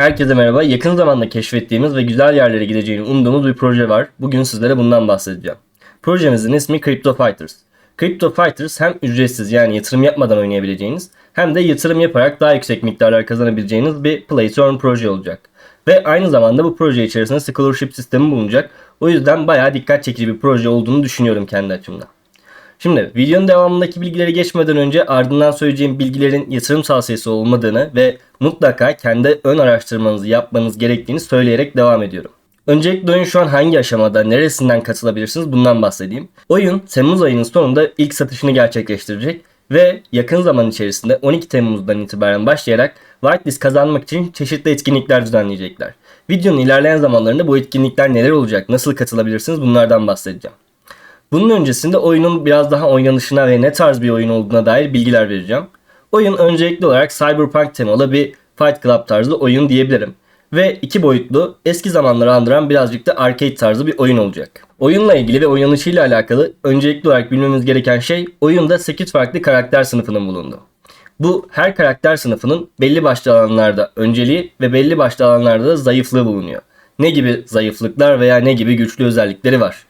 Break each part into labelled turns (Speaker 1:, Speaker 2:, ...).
Speaker 1: Herkese merhaba. Yakın zamanda keşfettiğimiz ve güzel yerlere gideceğini umduğumuz bir proje var. Bugün sizlere bundan bahsedeceğim. Projemizin ismi Crypto Fighters. Crypto Fighters hem ücretsiz yani yatırım yapmadan oynayabileceğiniz hem de yatırım yaparak daha yüksek miktarlar kazanabileceğiniz bir play to earn proje olacak. Ve aynı zamanda bu proje içerisinde scholarship sistemi bulunacak. O yüzden bayağı dikkat çekici bir proje olduğunu düşünüyorum kendi açımdan. Şimdi videonun devamındaki bilgileri geçmeden önce ardından söyleyeceğim bilgilerin yatırım tavsiyesi olmadığını ve mutlaka kendi ön araştırmanızı yapmanız gerektiğini söyleyerek devam ediyorum. Öncelikle oyun şu an hangi aşamada, neresinden katılabilirsiniz bundan bahsedeyim. Oyun Temmuz ayının sonunda ilk satışını gerçekleştirecek ve yakın zaman içerisinde 12 Temmuz'dan itibaren başlayarak whitelist kazanmak için çeşitli etkinlikler düzenleyecekler. Videonun ilerleyen zamanlarında bu etkinlikler neler olacak, nasıl katılabilirsiniz bunlardan bahsedeceğim. Bunun öncesinde oyunun biraz daha oynanışına ve ne tarz bir oyun olduğuna dair bilgiler vereceğim. Oyun öncelikli olarak Cyberpunk temalı bir Fight Club tarzı oyun diyebilirim. Ve iki boyutlu, eski zamanları andıran birazcık da arcade tarzı bir oyun olacak. Oyunla ilgili ve oynanışıyla alakalı öncelikli olarak bilmemiz gereken şey oyunda 8 farklı karakter sınıfının bulunduğu. Bu her karakter sınıfının belli başlı alanlarda önceliği ve belli başlı alanlarda da zayıflığı bulunuyor. Ne gibi zayıflıklar veya ne gibi güçlü özellikleri var?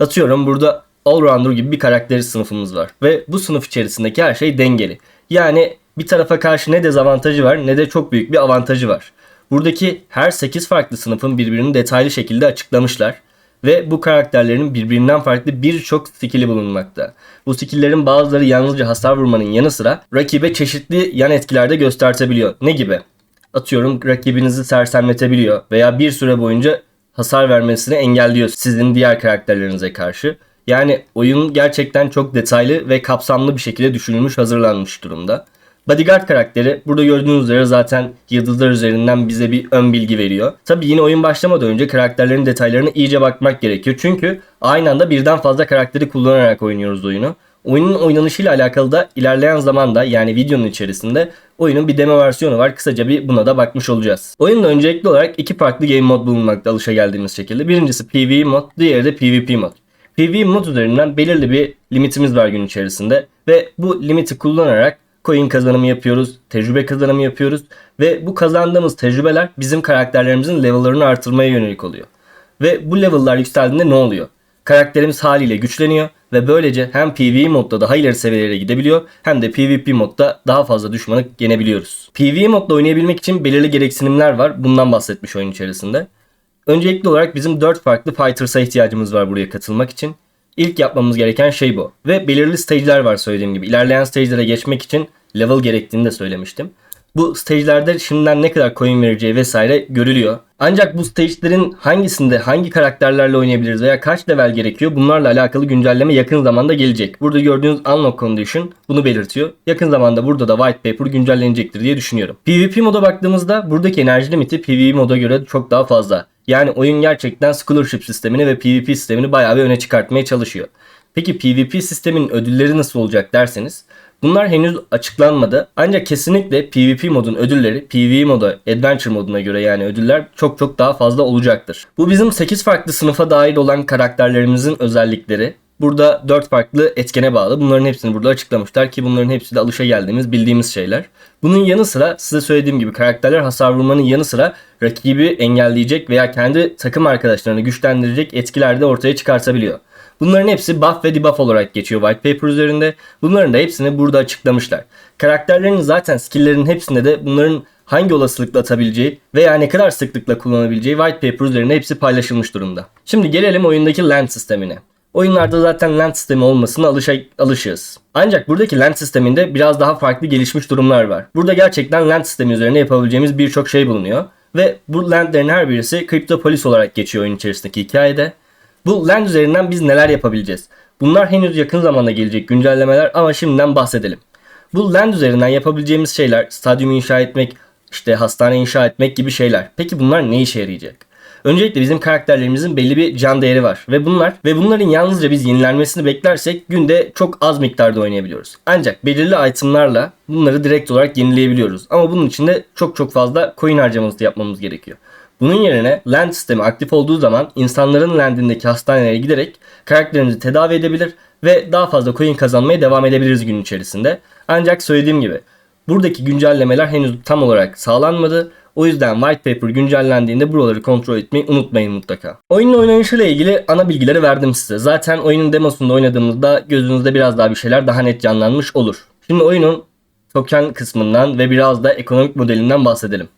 Speaker 1: Atıyorum burada Allrounder gibi bir karakteri sınıfımız var. Ve bu sınıf içerisindeki her şey dengeli. Yani bir tarafa karşı ne dezavantajı var ne de çok büyük bir avantajı var. Buradaki her 8 farklı sınıfın birbirini detaylı şekilde açıklamışlar. Ve bu karakterlerin birbirinden farklı birçok skill'i bulunmakta. Bu skill'lerin bazıları yalnızca hasar vurmanın yanı sıra rakibe çeşitli yan etkilerde göstertebiliyor. Ne gibi? Atıyorum rakibinizi sersemletebiliyor veya bir süre boyunca hasar vermesini engelliyor sizin diğer karakterlerinize karşı. Yani oyun gerçekten çok detaylı ve kapsamlı bir şekilde düşünülmüş, hazırlanmış durumda. Bodyguard karakteri burada gördüğünüz üzere zaten yıldızlar üzerinden bize bir ön bilgi veriyor. Tabi yine oyun başlamadan önce karakterlerin detaylarına iyice bakmak gerekiyor. Çünkü aynı anda birden fazla karakteri kullanarak oynuyoruz oyunu. Oyunun oynanışıyla alakalı da ilerleyen zamanda yani videonun içerisinde oyunun bir demo versiyonu var. Kısaca bir buna da bakmış olacağız. Oyunda öncelikli olarak iki farklı game mod bulunmakta alışa geldiğimiz şekilde. Birincisi PvE mod, diğeri de PvP mod. PvE mod üzerinden belirli bir limitimiz var gün içerisinde ve bu limiti kullanarak coin kazanımı yapıyoruz, tecrübe kazanımı yapıyoruz ve bu kazandığımız tecrübeler bizim karakterlerimizin level'larını artırmaya yönelik oluyor. Ve bu level'lar yükseldiğinde ne oluyor? Karakterimiz haliyle güçleniyor ve böylece hem PvE modda daha ileri seviyelere gidebiliyor hem de PvP modda daha fazla düşmanı yenebiliyoruz. PvE modda oynayabilmek için belirli gereksinimler var. Bundan bahsetmiş oyun içerisinde. Öncelikli olarak bizim 4 farklı fighters'a ihtiyacımız var buraya katılmak için. İlk yapmamız gereken şey bu. Ve belirli stage'ler var söylediğim gibi. İlerleyen stage'lere geçmek için level gerektiğini de söylemiştim. Bu stage'lerde şimdiden ne kadar coin vereceği vesaire görülüyor. Ancak bu stage'lerin hangisinde hangi karakterlerle oynayabiliriz veya kaç level gerekiyor bunlarla alakalı güncelleme yakın zamanda gelecek. Burada gördüğünüz Unlock Condition bunu belirtiyor. Yakın zamanda burada da White Paper güncellenecektir diye düşünüyorum. PvP moda baktığımızda buradaki enerji limiti PvE moda göre çok daha fazla. Yani oyun gerçekten scholarship sistemini ve PvP sistemini bayağı bir öne çıkartmaya çalışıyor. Peki PvP sistemin ödülleri nasıl olacak derseniz Bunlar henüz açıklanmadı. Ancak kesinlikle PvP modun ödülleri PvE moda, Adventure moduna göre yani ödüller çok çok daha fazla olacaktır. Bu bizim 8 farklı sınıfa dahil olan karakterlerimizin özellikleri. Burada 4 farklı etkene bağlı. Bunların hepsini burada açıklamışlar ki bunların hepsi de alışa geldiğimiz, bildiğimiz şeyler. Bunun yanı sıra size söylediğim gibi karakterler hasar vurmanın yanı sıra rakibi engelleyecek veya kendi takım arkadaşlarını güçlendirecek etkiler de ortaya çıkartabiliyor. Bunların hepsi buff ve debuff olarak geçiyor white paper üzerinde. Bunların da hepsini burada açıklamışlar. Karakterlerin zaten skill'lerin hepsinde de bunların hangi olasılıkla atabileceği veya ne kadar sıklıkla kullanabileceği white paper üzerinde hepsi paylaşılmış durumda. Şimdi gelelim oyundaki land sistemine. Oyunlarda zaten land sistemi olmasına alışa, alışığız. Ancak buradaki land sisteminde biraz daha farklı gelişmiş durumlar var. Burada gerçekten land sistemi üzerine yapabileceğimiz birçok şey bulunuyor. Ve bu landlerin her birisi Cryptopolis olarak geçiyor oyun içerisindeki hikayede. Bu land üzerinden biz neler yapabileceğiz? Bunlar henüz yakın zamanda gelecek güncellemeler ama şimdiden bahsedelim. Bu land üzerinden yapabileceğimiz şeyler stadyum inşa etmek, işte hastane inşa etmek gibi şeyler. Peki bunlar ne işe yarayacak? Öncelikle bizim karakterlerimizin belli bir can değeri var ve bunlar ve bunların yalnızca biz yenilenmesini beklersek günde çok az miktarda oynayabiliyoruz. Ancak belirli itemlarla bunları direkt olarak yenileyebiliyoruz. Ama bunun için de çok çok fazla coin harcaması yapmamız gerekiyor. Bunun yerine land sistemi aktif olduğu zaman insanların landindeki hastanelere giderek karakterimizi tedavi edebilir ve daha fazla coin kazanmaya devam edebiliriz gün içerisinde. Ancak söylediğim gibi buradaki güncellemeler henüz tam olarak sağlanmadı. O yüzden white paper güncellendiğinde buraları kontrol etmeyi unutmayın mutlaka. Oyunun oynanışıyla ilgili ana bilgileri verdim size. Zaten oyunun demosunda oynadığımızda gözünüzde biraz daha bir şeyler daha net canlanmış olur. Şimdi oyunun token kısmından ve biraz da ekonomik modelinden bahsedelim.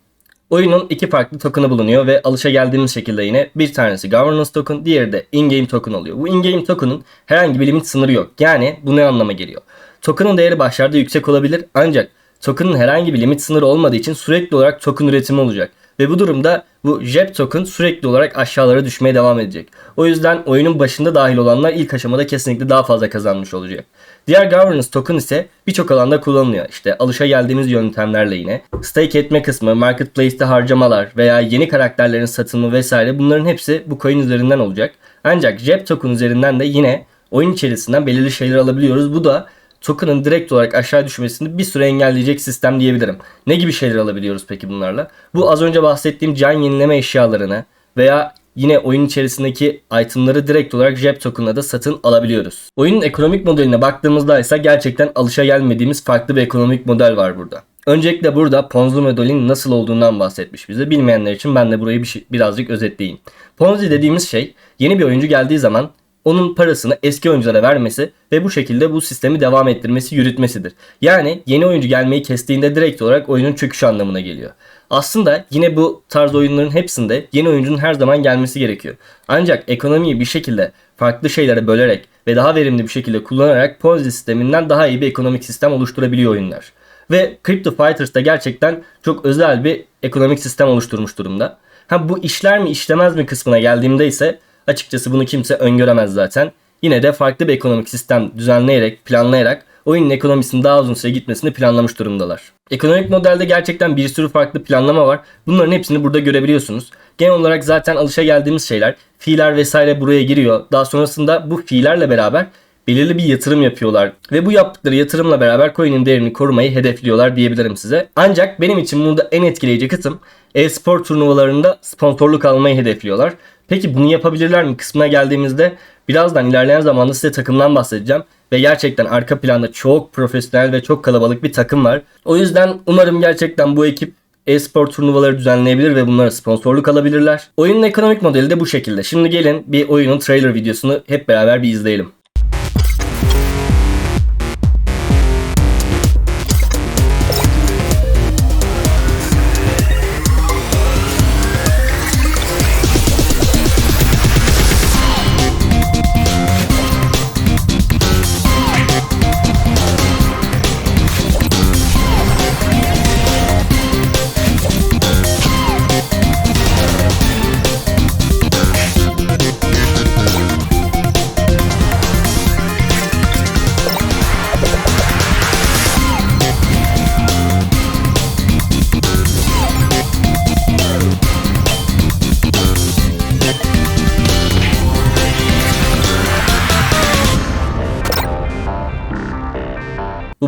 Speaker 1: Oyunun iki farklı token'ı bulunuyor ve alışa geldiğimiz şekilde yine bir tanesi governance token, diğeri de in-game token oluyor. Bu in-game token'ın herhangi bir limit sınırı yok. Yani bu ne anlama geliyor? Token'ın değeri başlarda yüksek olabilir ancak token'ın herhangi bir limit sınırı olmadığı için sürekli olarak token üretimi olacak. Ve bu durumda bu JEP token sürekli olarak aşağılara düşmeye devam edecek. O yüzden oyunun başında dahil olanlar ilk aşamada kesinlikle daha fazla kazanmış olacak. Diğer governance token ise birçok alanda kullanılıyor. İşte alışa geldiğimiz yöntemlerle yine. Stake etme kısmı, marketplace'te harcamalar veya yeni karakterlerin satımı vesaire bunların hepsi bu coin üzerinden olacak. Ancak JEP token üzerinden de yine oyun içerisinden belirli şeyler alabiliyoruz. Bu da token'ın direkt olarak aşağı düşmesini bir süre engelleyecek sistem diyebilirim. Ne gibi şeyler alabiliyoruz peki bunlarla? Bu az önce bahsettiğim can yenileme eşyalarını veya yine oyun içerisindeki itemları direkt olarak JEP token'la da satın alabiliyoruz. Oyunun ekonomik modeline baktığımızda ise gerçekten alışa gelmediğimiz farklı bir ekonomik model var burada. Öncelikle burada Ponzi modelinin nasıl olduğundan bahsetmiş bize. Bilmeyenler için ben de burayı bir şey, birazcık özetleyeyim. Ponzi dediğimiz şey yeni bir oyuncu geldiği zaman onun parasını eski oyunculara vermesi ve bu şekilde bu sistemi devam ettirmesi, yürütmesidir. Yani yeni oyuncu gelmeyi kestiğinde direkt olarak oyunun çöküşü anlamına geliyor. Aslında yine bu tarz oyunların hepsinde yeni oyuncunun her zaman gelmesi gerekiyor. Ancak ekonomiyi bir şekilde farklı şeylere bölerek ve daha verimli bir şekilde kullanarak Ponzi sisteminden daha iyi bir ekonomik sistem oluşturabiliyor oyunlar. Ve Crypto Fighters da gerçekten çok özel bir ekonomik sistem oluşturmuş durumda. Ha bu işler mi işlemez mi kısmına geldiğimde ise Açıkçası bunu kimse öngöremez zaten. Yine de farklı bir ekonomik sistem düzenleyerek, planlayarak oyunun ekonomisinin daha uzun süre gitmesini planlamış durumdalar. Ekonomik modelde gerçekten bir sürü farklı planlama var. Bunların hepsini burada görebiliyorsunuz. Genel olarak zaten alışa geldiğimiz şeyler, fiiller vesaire buraya giriyor. Daha sonrasında bu fiillerle beraber belirli bir yatırım yapıyorlar. Ve bu yaptıkları yatırımla beraber coin'in değerini korumayı hedefliyorlar diyebilirim size. Ancak benim için burada en etkileyici kısım e-spor turnuvalarında sponsorluk almayı hedefliyorlar. Peki bunu yapabilirler mi kısmına geldiğimizde birazdan ilerleyen zamanda size takımdan bahsedeceğim. Ve gerçekten arka planda çok profesyonel ve çok kalabalık bir takım var. O yüzden umarım gerçekten bu ekip e-spor turnuvaları düzenleyebilir ve bunlara sponsorluk alabilirler. Oyunun ekonomik modeli de bu şekilde. Şimdi gelin bir oyunun trailer videosunu hep beraber bir izleyelim.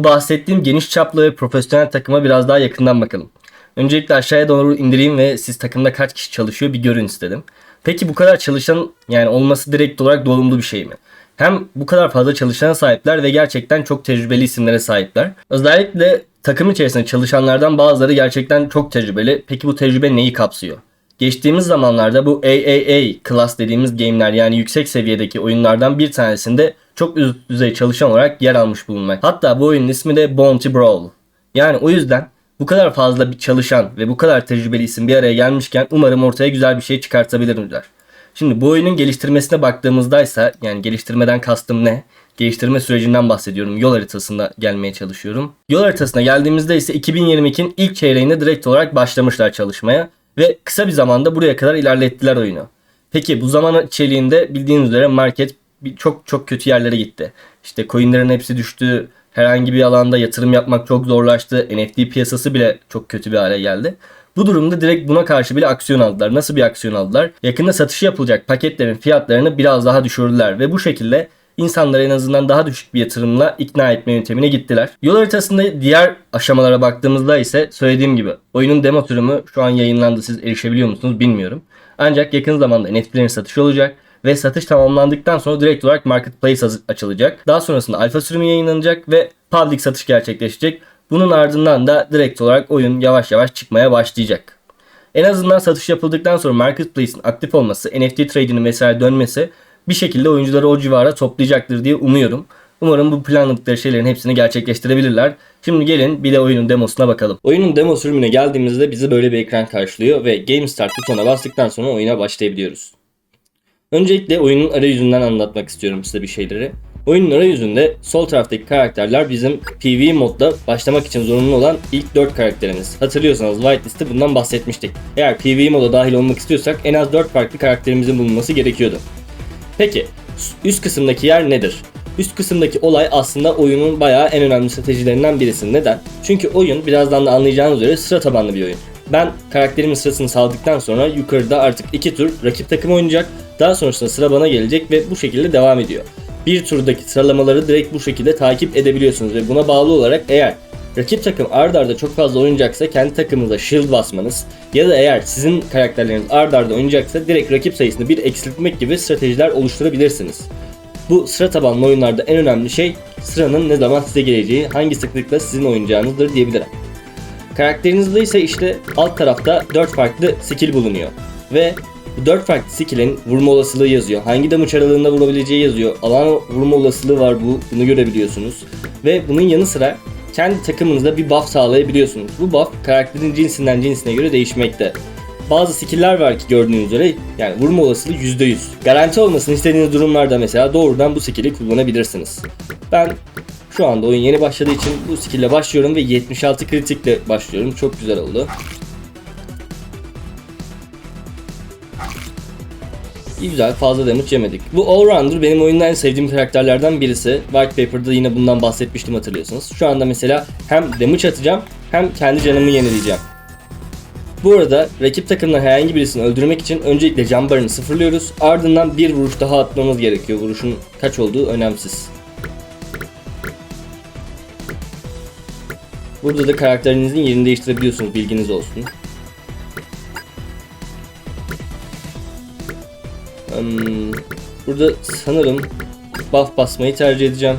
Speaker 1: Bahsettiğim geniş çaplı ve profesyonel takıma biraz daha yakından bakalım. Öncelikle aşağıya doğru indireyim ve siz takımda kaç kişi çalışıyor bir görün istedim. Peki bu kadar çalışan yani olması direkt olarak dolumlu bir şey mi? Hem bu kadar fazla çalışana sahipler ve gerçekten çok tecrübeli isimlere sahipler. Özellikle takım içerisinde çalışanlardan bazıları gerçekten çok tecrübeli. Peki bu tecrübe neyi kapsıyor? Geçtiğimiz zamanlarda bu AAA class dediğimiz game'ler yani yüksek seviyedeki oyunlardan bir tanesinde çok üst düzey çalışan olarak yer almış bulunmak. Hatta bu oyunun ismi de Bounty Brawl. Yani o yüzden bu kadar fazla bir çalışan ve bu kadar tecrübeli isim bir araya gelmişken umarım ortaya güzel bir şey çıkartabilirler. Şimdi bu oyunun geliştirmesine baktığımızda ise yani geliştirmeden kastım ne? Geliştirme sürecinden bahsediyorum. Yol haritasında gelmeye çalışıyorum. Yol haritasına geldiğimizde ise 2022'nin ilk çeyreğinde direkt olarak başlamışlar çalışmaya ve kısa bir zamanda buraya kadar ilerlettiler oyunu. Peki bu zaman içeriğinde bildiğiniz üzere market çok çok kötü yerlere gitti. İşte coinlerin hepsi düştü. Herhangi bir alanda yatırım yapmak çok zorlaştı. NFT piyasası bile çok kötü bir hale geldi. Bu durumda direkt buna karşı bile aksiyon aldılar. Nasıl bir aksiyon aldılar? Yakında satışı yapılacak paketlerin fiyatlarını biraz daha düşürdüler ve bu şekilde insanları en azından daha düşük bir yatırımla ikna etme yöntemine gittiler. Yol haritasında diğer aşamalara baktığımızda ise söylediğim gibi oyunun demo sürümü şu an yayınlandı. Siz erişebiliyor musunuz bilmiyorum. Ancak yakın zamanda NFT'lerin satışı olacak ve satış tamamlandıktan sonra direkt olarak marketplace açılacak. Daha sonrasında alfa sürümü yayınlanacak ve public satış gerçekleşecek. Bunun ardından da direkt olarak oyun yavaş yavaş çıkmaya başlayacak. En azından satış yapıldıktan sonra Marketplace'in aktif olması, NFT trade'inin vesaire dönmesi bir şekilde oyuncuları o civara toplayacaktır diye umuyorum. Umarım bu planladıkları şeylerin hepsini gerçekleştirebilirler. Şimdi gelin bir de oyunun demosuna bakalım. Oyunun demo sürümüne geldiğimizde bizi böyle bir ekran karşılıyor ve Game Start butonuna bastıktan sonra oyuna başlayabiliyoruz. Öncelikle oyunun arayüzünden anlatmak istiyorum size bir şeyleri. Oyunun arayüzünde sol taraftaki karakterler bizim PvE modda başlamak için zorunlu olan ilk 4 karakterimiz. Hatırlıyorsanız Whitelist'te bundan bahsetmiştik. Eğer PvE moda dahil olmak istiyorsak en az 4 farklı karakterimizin bulunması gerekiyordu. Peki üst kısımdaki yer nedir? Üst kısımdaki olay aslında oyunun bayağı en önemli stratejilerinden birisi. Neden? Çünkü oyun birazdan da anlayacağınız üzere sıra tabanlı bir oyun. Ben karakterimin sırasını saldıktan sonra yukarıda artık iki tur rakip takım oynayacak. Daha sonrasında sıra bana gelecek ve bu şekilde devam ediyor. Bir turdaki sıralamaları direkt bu şekilde takip edebiliyorsunuz ve buna bağlı olarak eğer rakip takım ard arda çok fazla oynayacaksa kendi takımınıza shield basmanız ya da eğer sizin karakterleriniz ard arda oynayacaksa direkt rakip sayısını bir eksiltmek gibi stratejiler oluşturabilirsiniz. Bu sıra tabanlı oyunlarda en önemli şey sıranın ne zaman size geleceği, hangi sıklıkla sizin oynayacağınızdır diyebilirim. Karakterinizde ise işte alt tarafta 4 farklı skill bulunuyor. Ve bu 4 farklı skill'in vurma olasılığı yazıyor. Hangi damage aralığında vurabileceği yazıyor. Alan vurma olasılığı var bu. Bunu görebiliyorsunuz. Ve bunun yanı sıra kendi takımınıza bir buff sağlayabiliyorsunuz. Bu buff karakterin cinsinden cinsine göre değişmekte. Bazı skill'ler var ki gördüğünüz üzere yani vurma olasılığı %100. Garanti olmasını istediğiniz durumlarda mesela doğrudan bu skill'i kullanabilirsiniz. Ben şu anda oyun yeni başladığı için bu skill ile başlıyorum ve 76 kritikle başlıyorum. Çok güzel oldu. İyi güzel fazla damage yemedik. Bu Allrounder benim oyunda en sevdiğim karakterlerden birisi. White Paper'da yine bundan bahsetmiştim hatırlıyorsunuz. Şu anda mesela hem damage atacağım hem kendi canımı yenileyeceğim. Bu arada rakip takımdan herhangi birisini öldürmek için öncelikle can barını sıfırlıyoruz. Ardından bir vuruş daha atmamız gerekiyor. Vuruşun kaç olduğu önemsiz. Burada da karakterinizin yerini değiştirebiliyorsunuz bilginiz olsun. Hmm, burada sanırım buff basmayı tercih edeceğim.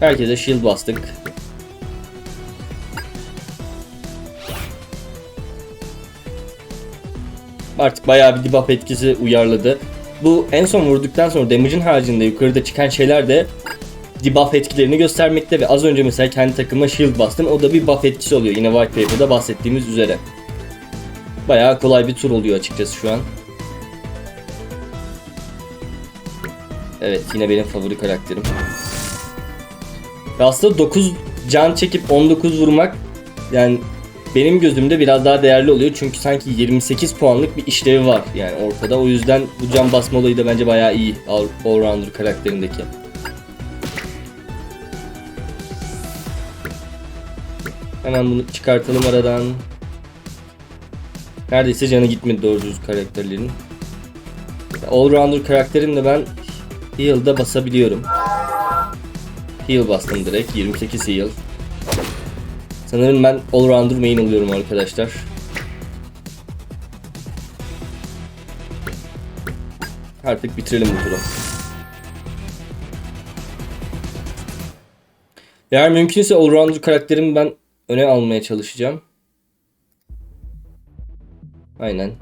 Speaker 1: Herkese shield bastık. Artık bayağı bir debuff etkisi uyarladı. Bu en son vurduktan sonra damage'in haricinde yukarıda çıkan şeyler de debuff etkilerini göstermekte ve az önce mesela kendi takıma shield bastım. O da bir buff etkisi oluyor. Yine White Paper'da bahsettiğimiz üzere. Bayağı kolay bir tur oluyor açıkçası şu an. Evet yine benim favori karakterim. Aslında 9 can çekip 19 vurmak yani benim gözümde biraz daha değerli oluyor. Çünkü sanki 28 puanlık bir işlevi var yani ortada. O yüzden bu can basma olayı da bence bayağı iyi All Allrounder karakterindeki. Hemen bunu çıkartalım aradan. Neredeyse canı gitmedi doğru düz karakterlerin. Allrounder karakterim de ben heal'da basabiliyorum. Heal bastım direkt 28 heal. Sanırım ben allrounder main oluyorum arkadaşlar. Artık bitirelim bu turu. Eğer mümkünse allrounder karakterimi ben öne almaya çalışacağım. Aynen.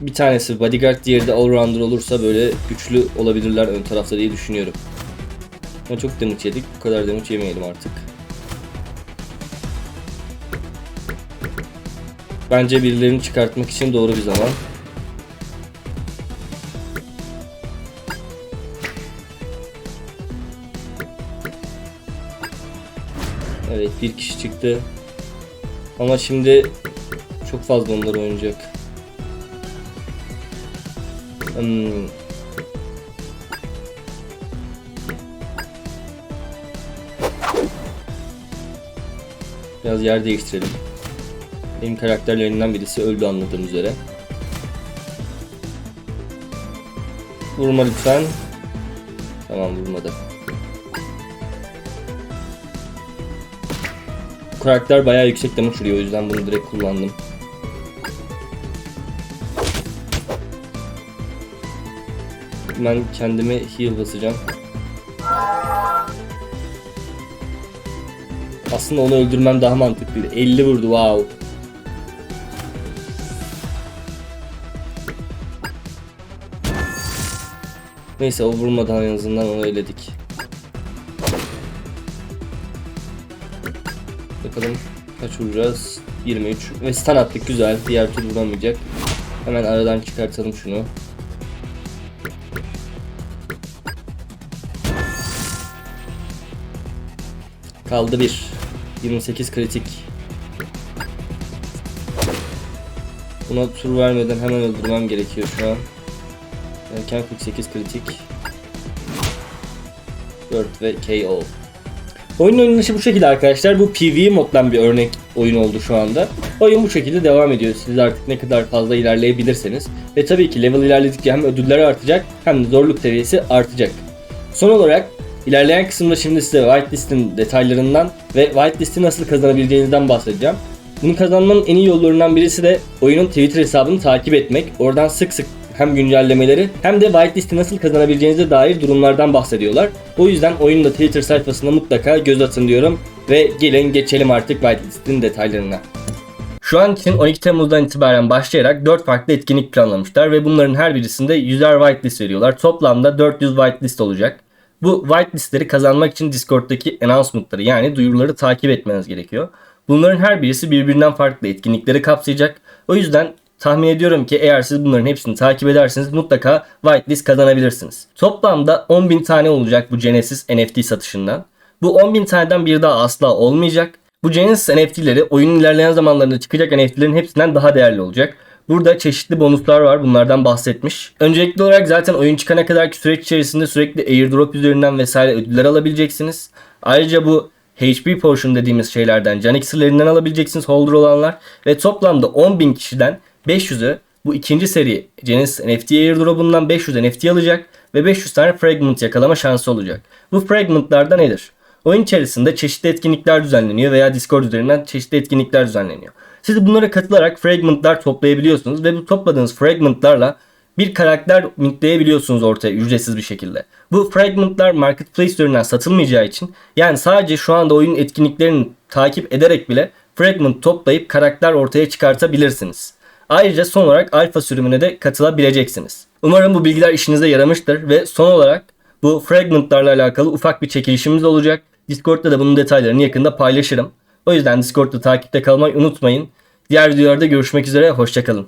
Speaker 1: Bir tanesi bodyguard, diğeri de allrounder olursa böyle güçlü olabilirler ön tarafta diye düşünüyorum. Ama çok damage yedik. Bu kadar damage yemeyelim artık. Bence birilerini çıkartmak için doğru bir zaman. Evet bir kişi çıktı. Ama şimdi çok fazla onlar oynayacak. Hmm. Biraz yer değiştirelim. Benim karakterlerimden birisi öldü anladığım üzere. Vurma lütfen. Tamam vurmadı. Bu karakter bayağı yüksek damage vuruyor o yüzden bunu direkt kullandım. Ben kendime heal basacağım. Aslında onu öldürmem daha mantıklıydı. 50 vurdu wow. Neyse o vurmadan en azından onu eledik. Bakalım kaç vuracağız? 23. Ve stun attık güzel. Diğer tur vuramayacak. Hemen aradan çıkartalım şunu. Kaldı bir. 28 kritik. Buna tur vermeden hemen öldürmem gerekiyor şu an. Erken 48 kritik. 4 ve KO. Oyunun oynanışı bu şekilde arkadaşlar. Bu PvE moddan bir örnek oyun oldu şu anda. Oyun bu şekilde devam ediyor. Siz artık ne kadar fazla ilerleyebilirseniz. Ve tabii ki level ilerledikçe hem ödüller artacak hem de zorluk seviyesi artacak. Son olarak ilerleyen kısımda şimdi size whitelist'in detaylarından ve whitelist'i nasıl kazanabileceğinizden bahsedeceğim. Bunu kazanmanın en iyi yollarından birisi de oyunun Twitter hesabını takip etmek. Oradan sık sık hem güncellemeleri hem de whitelist'i nasıl kazanabileceğinize dair durumlardan bahsediyorlar. O yüzden oyunun da Twitter sayfasına mutlaka göz atın diyorum. Ve gelin geçelim artık whitelist'in detaylarına. Şu an için 12 Temmuz'dan itibaren başlayarak 4 farklı etkinlik planlamışlar ve bunların her birisinde 100'er whitelist veriyorlar. Toplamda 400 whitelist olacak. Bu whitelistleri kazanmak için Discord'daki announcement'ları yani duyuruları takip etmeniz gerekiyor. Bunların her birisi birbirinden farklı etkinlikleri kapsayacak. O yüzden tahmin ediyorum ki eğer siz bunların hepsini takip ederseniz mutlaka whitelist kazanabilirsiniz. Toplamda 10.000 tane olacak bu Genesis NFT satışından. Bu 10.000 taneden bir daha asla olmayacak. Bu Genesis NFT'leri oyunun ilerleyen zamanlarında çıkacak NFT'lerin hepsinden daha değerli olacak. Burada çeşitli bonuslar var bunlardan bahsetmiş. Öncelikli olarak zaten oyun çıkana kadar süreç içerisinde sürekli airdrop üzerinden vesaire ödüller alabileceksiniz. Ayrıca bu HP portion dediğimiz şeylerden can iksirlerinden alabileceksiniz holder olanlar. Ve toplamda 10.000 kişiden 500'ü bu ikinci seri Genesis NFT airdrop'undan 500 NFT alacak ve 500 tane fragment yakalama şansı olacak. Bu fragmentlar nedir? Oyun içerisinde çeşitli etkinlikler düzenleniyor veya Discord üzerinden çeşitli etkinlikler düzenleniyor. Siz bunlara katılarak fragmentlar toplayabiliyorsunuz ve bu topladığınız fragmentlarla bir karakter mintleyebiliyorsunuz ortaya ücretsiz bir şekilde. Bu fragmentlar marketplace üzerinden satılmayacağı için yani sadece şu anda oyun etkinliklerini takip ederek bile fragment toplayıp karakter ortaya çıkartabilirsiniz. Ayrıca son olarak alfa sürümüne de katılabileceksiniz. Umarım bu bilgiler işinize yaramıştır ve son olarak bu fragmentlarla alakalı ufak bir çekilişimiz olacak. Discord'da da bunun detaylarını yakında paylaşırım. O yüzden Discord'da takipte kalmayı unutmayın. Diğer videolarda görüşmek üzere, hoşçakalın.